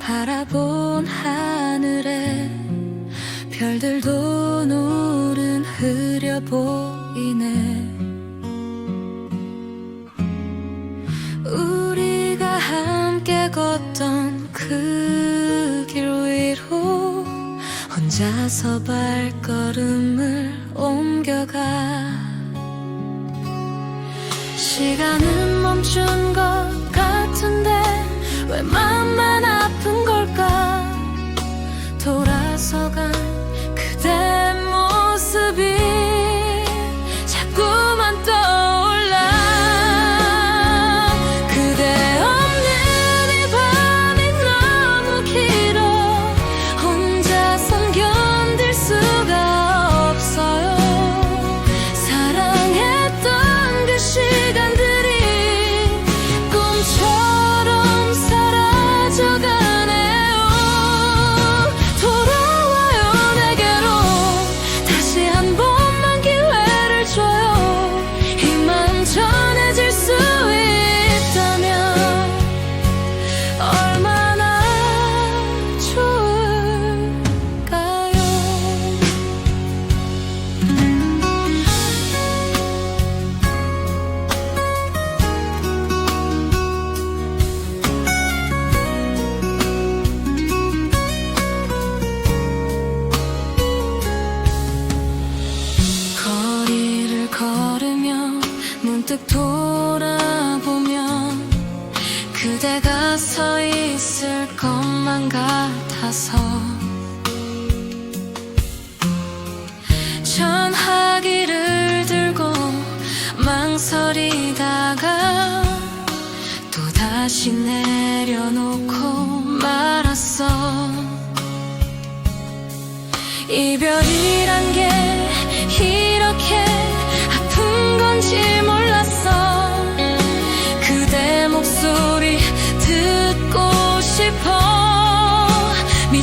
바라본 하늘에 별들도 노른 흐려 보이네. 우리가 함께 걷던 그 길 위로 혼자서 발걸음을 옮겨가. 시간은 멈춘 것 같은데 왜 웃어간 그대가 서 있을 것만 같아서 전화기를 들고 망설이다가 또다시 내려놓고 말았어. 이별이란 게 이렇게 mi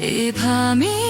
一怕你